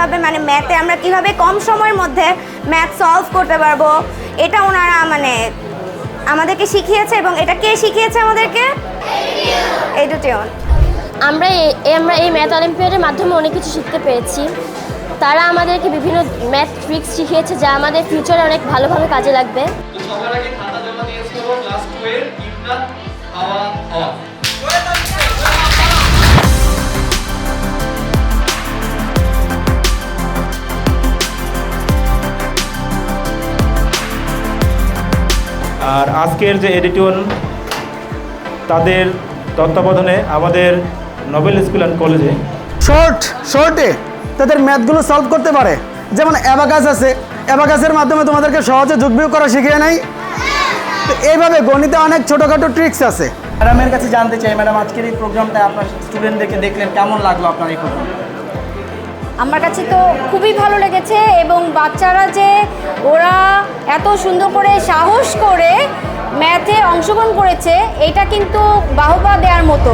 মানে ম্যাথে আমরা কীভাবে কম সময়ের মধ্যে ম্যাথ সলভ করতে পারব এটা ওনারা মানে আমাদেরকে শিখিয়েছে এবং এটা কে শিখিয়েছে আমাদেরকে? এডুটিউন আমরা এ- এ- আমরা এই ম্যাথ অলিম্পিয়াডের মাধ্যমে অনেক কিছু শিখতে পেরেছি। তারা আমাদেরকে বিভিন্ন ম্যাথ ট্রিক্স শিখিয়েছে যা আমাদের ফিউচারে অনেক ভালোভাবে কাজে লাগবে। সবার আগে খাতা জমা দিয়েছি হলো ক্লাস টু এর ইমরান হাওয়া আর আজকের যে এডিটন তাদের তত্ত্বাবধানে আমাদের নোবেল স্কুল অ্যান্ড কলেজে শর্ট শর্টে তাদের ম্যাথগুলো সলভ করতে পারে। যেমন অ্যাবাকাস আছে। অ্যাবাকাসের মাধ্যমে তোমাদেরকে সহজে যোগ বিয়োগ করা শিখিয়ে নেয়। তো এইভাবে গণিতে অনেক ছোটোখাটো ট্রিক্স আছে। ম্যাডামের কাছে জানতে চাই ম্যাডাম আজকের এই প্রোগ্রামটা আপনার স্টুডেন্টদেরকে দেখলেন কেমন লাগল আপনার এই প্রোগ্রাম আমার কাছে তো খুবই ভালো লেগেছে এবং বাচ্চারা যে ওরা এত সুন্দর করে সাহস করে ম্যাথে অংশগ্রহণ করেছে, এটা কিন্তু বাহবা দেওয়ার মতো।